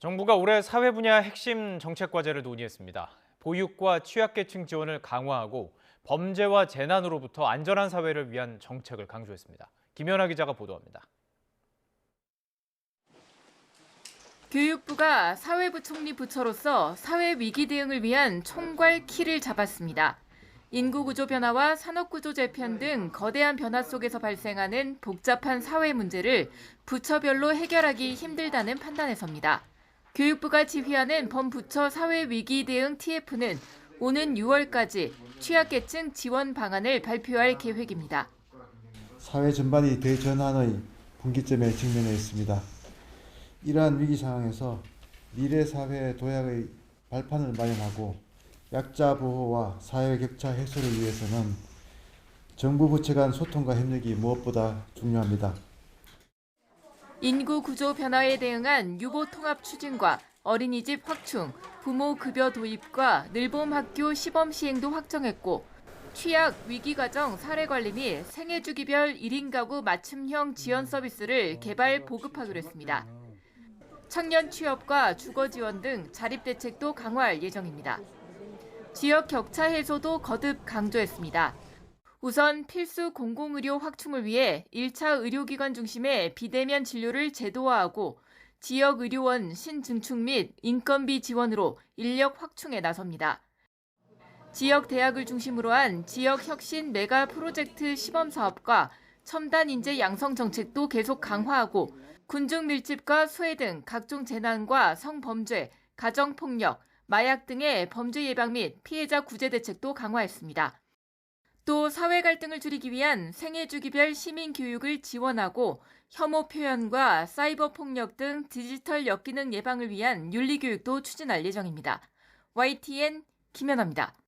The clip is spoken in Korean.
정부가 올해 사회 분야 핵심 정책 과제를 논의했습니다. 보육과 취약계층 지원을 강화하고 범죄와 재난으로부터 안전한 사회를 위한 정책을 강조했습니다. 김연아 기자가 보도합니다. 교육부가 사회부총리 부처로서 사회 위기 대응을 위한 총괄 키를 잡았습니다. 인구 구조 변화와 산업 구조 재편 등 거대한 변화 속에서 발생하는 복잡한 사회 문제를 부처별로 해결하기 힘들다는 판단에 섭니다. 교육부가 지휘하는 범부처 사회 위기 대응 TF는 오는 6월까지 취약계층 지원 방안을 발표할 계획입니다. 사회 전반이 대전환의 분기점에 직면해 있습니다. 이러한 위기 상황에서 미래 사회 도약의 발판을 마련하고 약자 보호와 사회 격차 해소를 위해서는 정부 부처 간 소통과 협력이 무엇보다 중요합니다. 인구 구조 변화에 대응한 유보 통합 추진과 어린이집 확충, 부모 급여 도입과 늘봄 학교 시범 시행도 확정했고 취약 위기 가정 사례 관리 및 생애 주기별 1인 가구 맞춤형 지원 서비스를 개발 보급하기로 했습니다. 청년 취업과 주거 지원 등 자립 대책도 강화할 예정입니다. 지역 격차 해소도 거듭 강조했습니다. 우선 필수 공공의료 확충을 위해 1차 의료기관 중심의 비대면 진료를 제도화하고 지역 의료원 신증축 및 인건비 지원으로 인력 확충에 나섭니다. 지역 대학을 중심으로 한 지역 혁신 메가 프로젝트 시범 사업과 첨단 인재 양성 정책도 계속 강화하고 군중 밀집과 수해 등 각종 재난과 성범죄, 가정 폭력, 마약 등의 범죄 예방 및 피해자 구제 대책도 강화했습니다. 또 사회 갈등을 줄이기 위한 생애 주기별 시민 교육을 지원하고 혐오 표현과 사이버 폭력 등 디지털 역기능 예방을 위한 윤리 교육도 추진할 예정입니다. YTN 김연아입니다.